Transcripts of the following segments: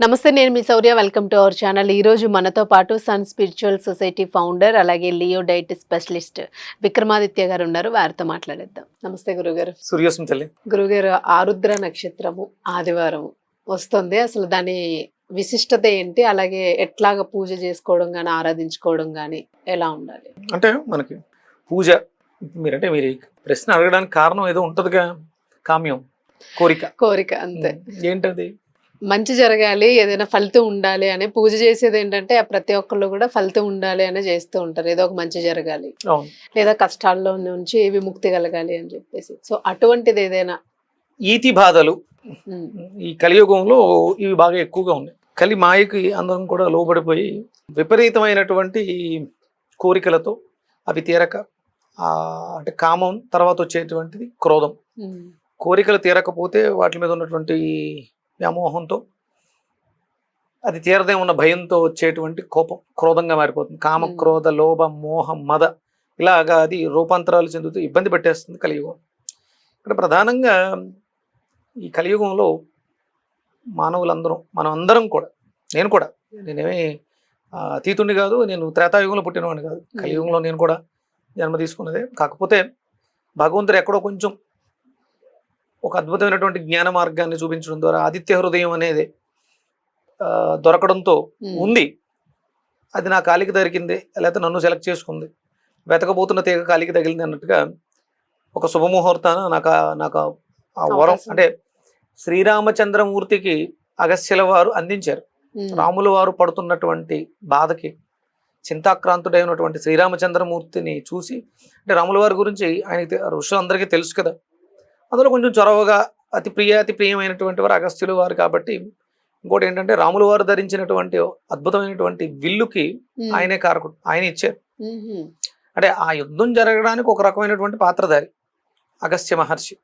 నమస్తే నేను మీ Shaurya welcome to our channel ఈ రోజు మనతో పాటు సన్ స్పిరిచువల్ సొసైటీ ఫౌండర్ అలాగే Leo diet specialist Vikramaditya garu ఉన్నారు. వారితో మాట్లాడేద్దాం. నమస్తే గురుగారు. సూర్యోసం తల్లి. గురుగారు ఆరుద్ర నక్షత్రము ఆదివారం వస్తుంది. అసలు దాని విశిష్టత ఏంటి? అలాగే ఎట్లాగా పూజ చేసుకోవడం కానీ ఆరాధించుకోవడం కానీ ఎలా ఉండాలి? అంటే మనకి పూజ మీరంటే మీరు ప్రశ్న అడగడానికి కారణం ఏదో ఉంటుందిగా కామ్యం కోరిక. కోరిక అంతే. ఏంటది? మంచి జరగాలి ఏదైనా ఫలితం ఉండాలి అని పూజ చేసేది ఏంటంటే ఆ ప్రతి ఒక్కళ్ళు కూడా ఫలితం ఉండాలి అని చేస్తూ ఉంటారు. ఏదో ఒక మంచి జరగాలి. లేదా కష్టాల్లో నుంచి విముక్తి కలగాలి అని చెప్పేసి. సో అటువంటిది ఏదైనా? ఈతి బాధలు. ఈ కలియుగంలో ఇవి బాగా ఎక్కువగా ఉన్నాయి. కలి మాయకి అందరం కూడా లోబడిపోయి విపరీతమైనటువంటి కోరికలతో అవి తీరక అంటే కామం తర్వాత వచ్చేటువంటిది క్రోధం. కోరికలు తీరకపోతే వాటి మీద ఉన్నటువంటి వ్యామోహంతో అది తీరదే ఉన్న భయంతో వచ్చేటువంటి కోపం క్రోధంగా మారిపోతుంది. కామ. క్రోధ లోభ మోహం మద ఇలాగా అది రూపాంతరాలు చెందుతూ ఇబ్బంది పెట్టేస్తుంది కలియుగం. ఇక్కడ ప్రధానంగా ఈ కలియుగంలో మానవులందరం మనం అందరం కూడా నేను కూడా నేనేమి అతీతుణ్ణి కాదు నేను త్రేతాయుగంలో పుట్టినవాడిని కాదు. కలియుగంలో నేను కూడా జన్మ తీసుకున్నదే. కాకపోతే భగవంతుడు ఎక్కడో కొంచెం ఒక అద్భుతమైనటువంటి జ్ఞాన మార్గాన్ని చూపించడం ద్వారా ఆదిత్య హృదయం అనేది దొరకడంతో ఉంది. అది నా కాలికి దొరికింది లేకపోతే నన్ను సెలెక్ట్ చేసుకుంది. వెతకబోతున్న తీగ కాలికి తగిలింది అన్నట్టుగా ఒక శుభముహూర్తాన నాకు నాకు ఆ- వరం. అంటే శ్రీరామచంద్రమూర్తికి అగస్త్యుల వారు అందించారు. రాములు వారు పడుతున్నటువంటి బాధకి చింతాక్రాంతుడైనటువంటి శ్రీరామచంద్రమూర్తిని చూసి అంటే రాముల వారి గురించి ఆయనకి ఋషులందరికీ తెలుసు కదా. అందులో కొంచెం చొరవగా అతి ప్రియ అతి ప్రియమైనటువంటి వారు అగస్త్యులు వారు కాబట్టి ఇంకోటి ఏంటంటే రాముల వారు ధరించినటువంటి అద్భుతమైనటువంటి విల్లుకి ఆయనే కారకుడు ఆయన ఇచ్చారు. అంటే ఆ యుద్ధం జరగడానికి ఒక రకమైనటువంటి పాత్రధారి అగస్త్య మహర్షి.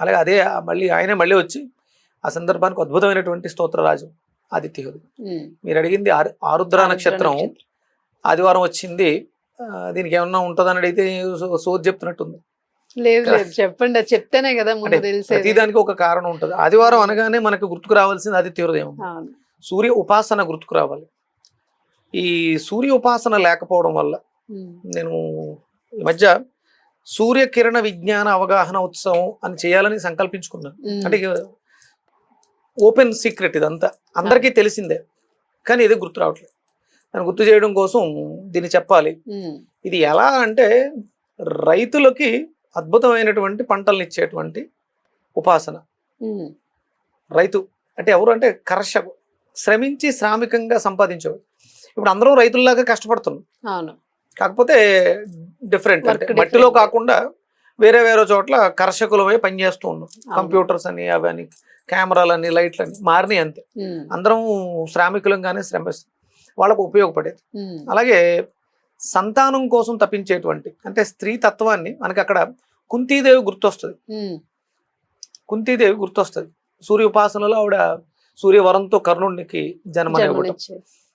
అలాగే అదే మళ్ళీ ఆయనే మళ్ళీ వచ్చి ఆ సందర్భానికి అద్భుతమైనటువంటి స్తోత్రరాజు ఆదిత్యుడు. మీరు అడిగింది ఆరు ఆరుద్ర నక్షత్రం. ఆదివారం వచ్చింది. దీనికి ఏమన్నా ఉంటుందని అడిగితే సోది చెప్తున్నట్టుంది. లేదు లేదు. చెప్పండి అది చెప్తేనే కదా ముందు తెలిసేది. ప్రతిదానికి ఒక కారణం ఉంటుంది. ఆదివారం అనగానే మనకు గుర్తుకు రావాల్సింది హృదయం అవును. సూర్య ఉపాసన గుర్తుకు రావాలి. ఈ సూర్య ఉపాసన లేకపోవడం వల్ల నేను ఈ మధ్య సూర్యకిరణ విజ్ఞాన అవగాహన ఉత్సవం అని చేయాలని సంకల్పించుకున్నాను అంటే ఓపెన్ సీక్రెట్ ఇదంతా. అందరికీ తెలిసిందే. కానీ ఇది గుర్తు రావట్లేదు. దాన్ని గుర్తు చేయడం కోసం దీన్ని చెప్పాలి. ఇది ఎలా అంటే రైతులకి అద్భుతమైనటువంటి పంటలను ఇచ్చేటువంటి ఉపాసన. రైతు అంటే ఎవరు అంటే కర్షకు శ్రమించి శ్రామికంగా సంపాదించేవాడు. ఇప్పుడు అందరం రైతుల్లాగా కష్టపడుతున్నాం అవును. కాకపోతే డిఫరెంట్ అంటే మట్టిలో. కాకుండా వేరే వేరే చోట్ల కర్షకులమై పనిచేస్తూ ఉన్నాం. కంప్యూటర్స్ అని అవని కెమెరాలని లైట్లని మారినాయి అంతే. అందరం శ్రామికులంగానే శ్రమిస్తాం. వాళ్ళకు ఉపయోగపడేది. అలాగే సంతానం కోసం తప్పించేటువంటి అంటే స్త్రీ తత్వాన్ని మనకి అక్కడ కుంతీదేవి గుర్తొస్తుంది. కుంతీదేవి గుర్తొస్తుంది. సూర్య ఉపాసనలో ఆవిడ సూర్యవరంతో కర్ణుడికి జన్మనివ్వడం జన్మనిచ్చే.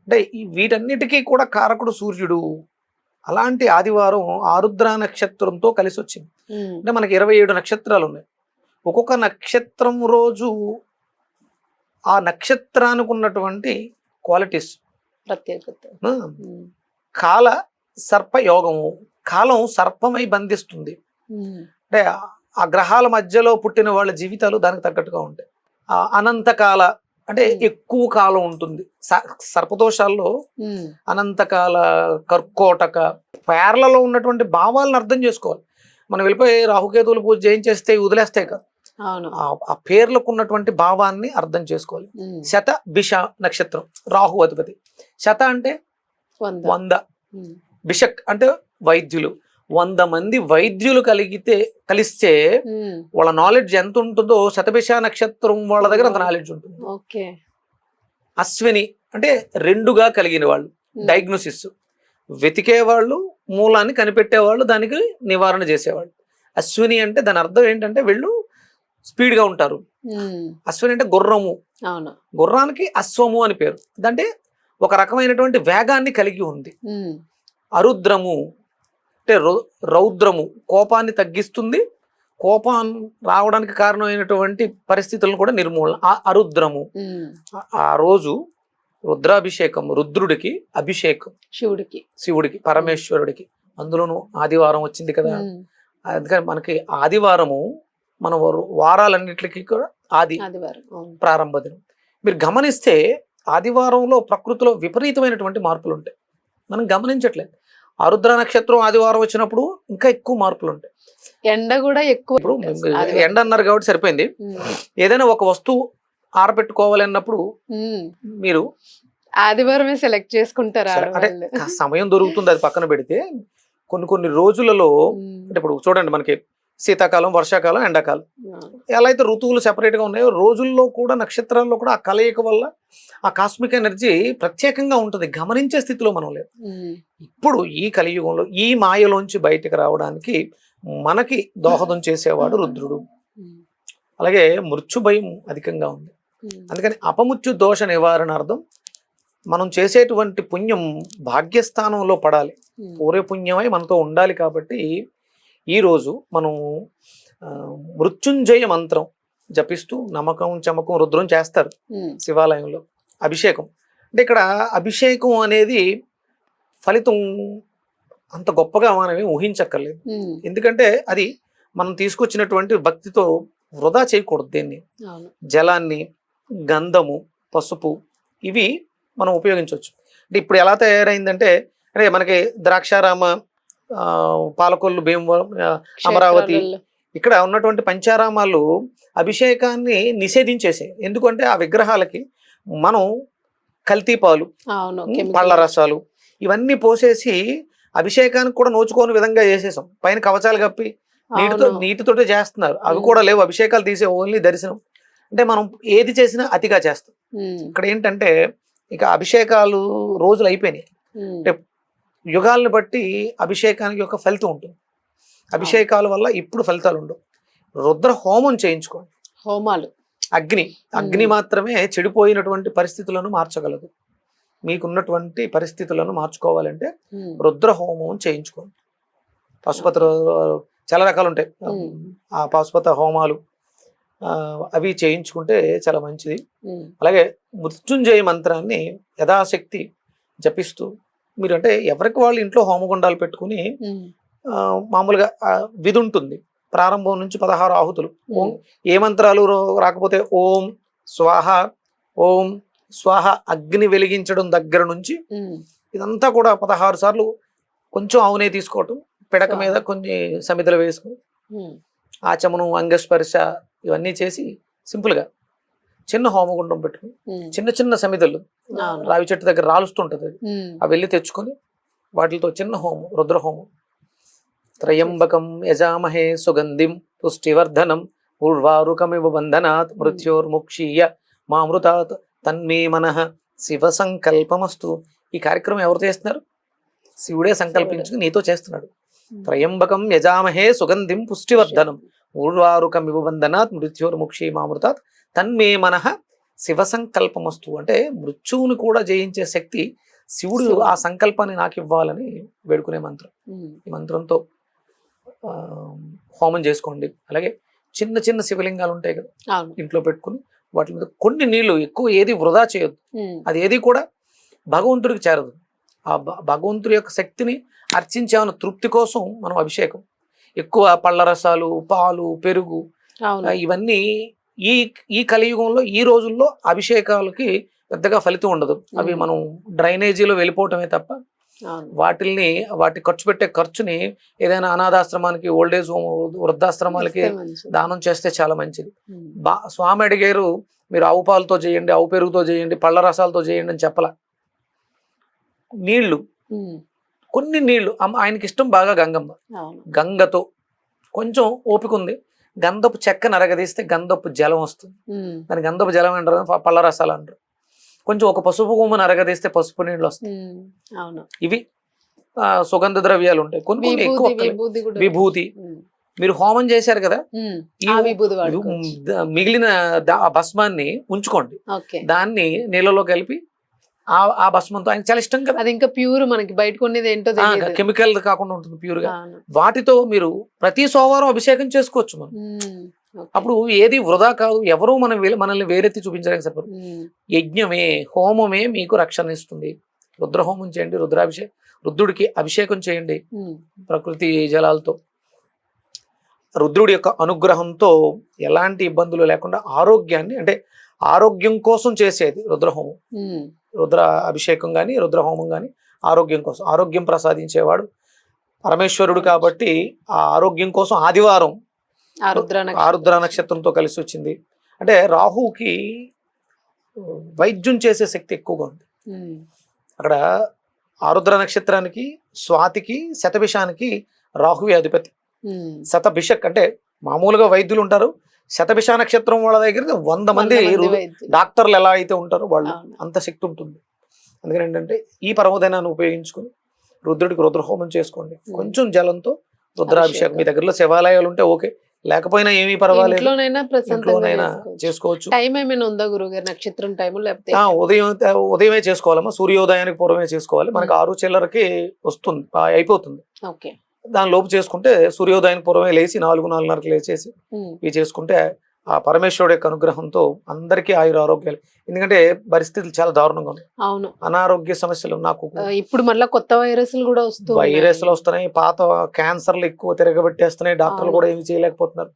అంటే ఈ వీటన్నిటికీ కూడా కారకుడు సూర్యుడు. అలాంటి ఆదివారం ఆరుద్ర నక్షత్రంతో కలిసి వచ్చింది అంటే మనకి ఇరవై ఏడు నక్షత్రాలు ఉన్నాయి ఒక్కొక్క నక్షత్రం రోజు ఆ నక్షత్రానికి ఉన్నటువంటి క్వాలిటీస్. ప్రత్యేకత. కాల సర్ప యోగము కాలం సర్పమై బంధిస్తుంది. అంటే ఆ- గ్రహాల మధ్యలో పుట్టిన వాళ్ళ జీవితాలు దానికి తగ్గట్టుగా ఉంటాయి. అనంతకాల అంటే. ఎక్కువ కాలం ఉంటుంది. సర్పదోషాల్లో అనంతకాల కర్కోటక పేర్లలో ఉన్నటువంటి భావాలను అర్థం చేసుకోవాలి. మనం వెళ్ళిపోయి రాహుకేతువులు పూజ చేయించేస్తే వదిలేస్తాయి కదా. ఆ- పేర్లకు ఉన్నటువంటి భావాన్ని అర్థం చేసుకోవాలి. శత బిష నక్షత్రం రాహు అధిపతి. శత అంటే వంద. బిషక్ అంటే వైద్యులు. వంద మంది వైద్యులు కలిగితే కలిస్తే వాళ్ళ నాలెడ్జ్ ఎంత ఉంటుందో శతభిష నక్షత్రం వాళ్ళ దగ్గర అంత నాలెడ్జ్ ఉంటుంది. అశ్విని అంటే రెండుగా కలిగిన వాళ్ళు. డయాగ్నోసిస్ వెతికేవాళ్ళు మూలాన్ని కనిపెట్టేవాళ్ళు దానికి నివారణ చేసేవాళ్ళు. అశ్విని అంటే దాని అర్థం ఏంటంటే వీళ్ళు స్పీడ్గా ఉంటారు. అశ్విని అంటే గుర్రము. గుర్రానికి అశ్వము అని పేరు. అంటే ఒక రకమైనటువంటి వేగాన్ని కలిగి ఉంది. అరుద్రము అంటే రౌద్రము కోపాన్ని తగ్గిస్తుంది. కోపం రావడానికి కారణమైనటువంటి పరిస్థితులను కూడా నిర్మూలన ఆ అరుద్రము. ఆ- రోజు రుద్రాభిషేకం రుద్రుడికి అభిషేకం. శివుడికి. శివుడికి పరమేశ్వరుడికి. అందులోనూ ఆదివారం వచ్చింది కదా. అందుకని మనకి ఆదివారము మన వారు- వారాలన్నిటికీ కూడా ఆది. ప్రారంభ దినం. మీరు గమనిస్తే ఆదివారంలో ప్రకృతిలో విపరీతమైనటువంటి మార్పులు ఉంటాయి మనం గమనించట్లేదు. ఆరుద్ర నక్షత్రం ఆదివారం వచ్చినప్పుడు ఇంకా ఎక్కువ మార్పులు ఉంటాయి ఎండ కూడా ఎక్కువ ఇప్పుడు. ఎండ అన్నారు కాబట్టి సరిపోయింది. ఏదైనా ఒక వస్తువు ఆరబెట్టుకోవాలి అన్నప్పుడు. మీరు ఆదివారమే సెలెక్ట్ చేసుకుంటారు అంటే సమయం దొరుకుతుంది అది పక్కన పెడితే కొన్ని కొన్ని రోజులలో. అంటే ఇప్పుడు చూడండి మనకి శీతాకాలం వర్షాకాలం ఎండాకాలం. ఎలా అయితే ఋతువులు separate గా ఉన్నాయో రోజుల్లో కూడా నక్షత్రాల్లో కూడా ఆ కలయిక వల్ల ఆ కాస్మిక్ ఎనర్జీ ప్రత్యేకంగా ఉంటుంది గమనించే స్థితిలో మనం లేదు. ఇప్పుడు ఈ కలియుగంలో ఈ మాయలోంచి బయటకు రావడానికి మనకి దోహదం చేసేవాడు రుద్రుడు. అలాగే మృత్యు భయం అధికంగా ఉంది. అందుకని అపమృత్యు దోష నివారణార్థం మనం చేసేటువంటి పుణ్యం భాగ్యస్థానంలో పడాలి ఉమ్. పూర్వ పుణ్యమై మనతో ఉండాలి కాబట్టి ఈరోజు మనం మృత్యుంజయ మంత్రం జపిస్తూ నమ్మకం చమకం రుద్రం చేస్తారు. శివాలయంలో. అభిషేకం. అంటే ఇక్కడ అభిషేకం అనేది ఫలితం అంత గొప్పగా మనమే ఊహించక్కర్లేదు. ఎందుకంటే అది మనం తీసుకొచ్చినటువంటి భక్తితో వృధా చేయకూడదు దీన్ని. జలాన్ని గంధము పసుపు ఇవి మనం ఉపయోగించవచ్చు. అంటే ఇప్పుడు ఎలా తయారైందంటే అంటే మనకి ద్రాక్షారామ పాలకొల్లు భీమవరం అమరావతి. ఇక్కడ ఉన్నటువంటి పంచారామాలు అభిషేకాన్ని నిషేధించేసాయి ఎందుకంటే ఆ విగ్రహాలకి మనం కల్తీ పాలు. పళ్ళ రసాలు ఇవన్నీ పోసేసి అభిషేకానికి కూడా నోచుకోని విధంగా చేసేసాం పైన కవచాలు కప్పి నీటితో. నీటితోటే చేస్తున్నారు అవి. కూడా లేవు అభిషేకాలు తీసే ఓన్లీ దర్శనం అంటే మనం ఏది చేసినా అతిగా చేస్తాం. ఇక్కడ ఏంటంటే ఇక అభిషేకాలు రోజులు అయిపోయినాయి. అంటే యుగాలను బట్టి అభిషేకానికి ఒక ఫలితం ఉంటుంది. అభిషేకాల వల్ల ఇప్పుడు ఫలితాలు ఉండవు. రుద్ర హోమం చేయించుకోండి. హోమాలు. అగ్ని. అగ్ని. మాత్రమే చెడిపోయినటువంటి పరిస్థితులను మార్చగలదు. మీకున్నటువంటి పరిస్థితులను మార్చుకోవాలంటే. రుద్ర హోమం చేయించుకోండి. పశుపతి చాలా రకాలు ఉంటాయి. ఆ పశుపత హోమాలు అవి చేయించుకుంటే చాలా మంచిది. అలాగే మృత్యుంజయ మంత్రాన్ని యథాశక్తి జపిస్తూ మీరు అంటే ఎవరికి వాళ్ళు ఇంట్లో హోమగుండాలు పెట్టుకుని మామూలుగా విధి ఉంటుంది ప్రారంభం నుంచి పదహారు ఆహుతులు. ఏ మంత్రాలు రాకపోతే ఓం స్వాహ ఓం స్వాహ అగ్ని వెలిగించడం దగ్గర నుంచి. ఇదంతా కూడా పదహారు సార్లు కొంచెం ఆవునే తీసుకోవటం పిడక. మీద కొన్ని సమితలు వేసుకుని. ఆచమనం అంగస్పర్శ ఇవన్నీ చేసి సింపుల్గా చిన్న హోమగుండం పెట్టుకుని. చిన్న చిన్న సమితలు అవును. రావి చెట్టు దగ్గర రాలుస్తుంటది అది. అవి వెళ్ళి తెచ్చుకొని వాటితో చిన్న హోమం రుద్ర హోమం త్రయంబకం యజామహే సుగంధిం పుష్టివర్ధనం ఉర్వారుకమివ బంధనాత్ మృత్యోర్ముక్షీయ మామృతాత్ తన్మే మనః శివ సంకల్పమస్తు ఈ కార్యక్రమం ఎవరు చేస్తున్నారు శివుడే సంకల్పించుకుని నీతో చేస్తున్నాడు. త్రయంబకం యజామహే సుగంధిం పుష్టివర్ధనం ఊర్వారుకమివ బంధనాత్ మృత్యోర్ముక్షీ మామృతాత్ తన్మే మనః శివ సంకల్పమస్తు అంటే మృత్యువుని కూడా జయించే శక్తి శివుడు. ఆ సంకల్పాన్ని నాకు ఇవ్వాలని వేడుకునే మంత్రం. ఈ మంత్రంతో హోమం చేసుకోండి. అలాగే చిన్న చిన్న శివలింగాలు ఉంటాయి కదా ఇంట్లో పెట్టుకుని వాటి మీద కొన్ని నీళ్ళు ఎక్కువ ఏది వృధా చేయొద్దు. అది ఏది కూడా భగవంతుడికి చేరదు. ఆ భగవంతుడి యొక్క శక్తిని అర్చించామన్న తృప్తి కోసం మనం అభిషేకం. ఎక్కువ పళ్ళ రసాలు పాలు పెరుగు ఇవన్నీ ఈ ఈ కలియుగంలో ఈ రోజుల్లో అభిషేకాలకి పెద్దగా ఫలితం ఉండదు అవి. మనం డ్రైనేజీలో వెళ్ళిపోవటమే తప్ప వాటిల్ని వాటి ఖర్చు పెట్టే ఖర్చుని ఏదైనా అనాథాశ్రమానికి ఓల్డేజ్ హోమ్ వృద్ధాశ్రమాలకి. దానం చేస్తే చాలా మంచిది. బా స్వామి అడిగారు మీరు ఆవు పాలతో చేయండి ఆవు పెరుగుతో చేయండి పళ్ళ రసాలతో చేయండి అని చెప్పలా నీళ్ళు. కొన్ని నీళ్ళు ఆయనకి ఇష్టం బాగా గంగమ్మ గంగతో కొంచెం ఓపిక ఉంది గంధపు చెక్క నరగదీస్తే గంధపు జలం వస్తుంది. దాని గంధపు జలం అంటారు పళ్ళ రసాలు అంటారు. కొంచెం ఒక పసుపు కొమ్ము నరగదీస్తే పసుపు నీళ్ళు వస్తాయి. ఇవి సుగంధ ద్రవ్యాలు ఉంటాయి. కొన్ని కొన్ని ఎక్కువ విభూతి. మీరు హోమం చేశారు కదా? మిగిలిన భస్మాన్ని ఉంచుకోండి. దాన్ని నీళ్ళలో కలిపి ఆ భస్మంతో ఆయన చాలా ఇష్టం కదా. అది ఇంకా ప్యూర్ మనకి బయట కొనేది ఏంటో కెమికల్ కాకుండా ఉంటుంది ప్యూర్గా. వాటితో మీరు ప్రతి సోమవారం అభిషేకం చేసుకోవచ్చు మనం. అప్పుడు ఏది వృధా కాదు ఎవరు మనం మనల్ని వేరెత్తి చూపించడానికి ఉమ్, యజ్ఞమే హోమమే మీకు రక్షణ ఇస్తుంది. రుద్రహోమం చేయండి రుద్రాభిషేకం రుద్రుడికి అభిషేకం చేయండి ప్రకృతి జలాలతో. రుద్రుడి యొక్క అనుగ్రహంతో ఎలాంటి ఇబ్బందులు లేకుండా ఆరోగ్యాన్ని అంటే ఆరోగ్యం కోసం చేసేది రుద్రహోమం. రుద్ర అభిషేకం కానీ రుద్రహోమం కానీ ఆరోగ్యం కోసం ఆరోగ్యం ప్రసాదించేవాడు పరమేశ్వరుడు కాబట్టి ఆ ఆరోగ్యం కోసం ఆదివారం ఆరుద్ర నక్షత్రం. ఆరుద్ర నక్షత్రంతో కలిసి వచ్చింది. అంటే రాహుకి వైద్యం చేసే శక్తి ఎక్కువగా ఉంది. అక్కడ ఆరుద్ర నక్షత్రానికి స్వాతికి శతభిషానికి రాహువే అధిపతి. శతభిషక్ అంటే మామూలుగా వైద్యులు ఉంటారు. శతభిష నక్షత్రం వాళ్ళ దగ్గర వంద మంది. డాక్టర్లు ఎలా అయితే ఉంటారో వాళ్ళు. అంత శక్తి ఉంటుంది. అందుకని ఏంటంటే ఈ పర్వదినాన్ని ఉపయోగించుకొని రుద్రుడికి రుద్రహోమం చేసుకోండి. కొంచెం జలంతో రుద్రాభిషేకం. మీ దగ్గరలో శివాలయాలు ఉంటే ఓకే. లేకపోయినా ఏమీ పర్వాలేదు. ఇంట్లోనైనా ప్రశాంతంగా ఇంట్లోనైనా చేసుకోవచ్చు. చేసుకోవచ్చు. టైం ఏమైనా ఉందా గురుగారు? నక్షత్రం టైం లేకపోతే? ఉదయం ఉదయమే చేసుకోవాలమ్మా. సూర్యోదయానికి పూర్వమే చేసుకోవాలి. మనకి ఆరు చిల్లరకి వస్తుంది. అయిపోతుంది. ఓకే. దాని లోపు చేసుకుంటే సూర్యోదయానికి పూర్వమే లేచి నాలుగు నాలుగున్నరకు లేచేసి ఇవి చేసుకుంటే ఆ పరమేశ్వరుడు యొక్క అనుగ్రహంతో అందరికీ ఆయుర ఆరోగ్యాలు. ఎందుకంటే పరిస్థితులు చాలా దారుణంగా ఉన్నాయి. అవును. అనారోగ్య సమస్యలు నాకు. ఇప్పుడు మళ్ళా కొత్త వైరస్లు కూడా వస్తూ ఉన్నాయి. వైరస్లు వస్తున్నాయి పాత క్యాన్సర్లు ఎక్కువ తిరగబెట్టేస్తున్నాయి డాక్టర్లు. కూడా ఏమి చేయలేకపోతున్నారు.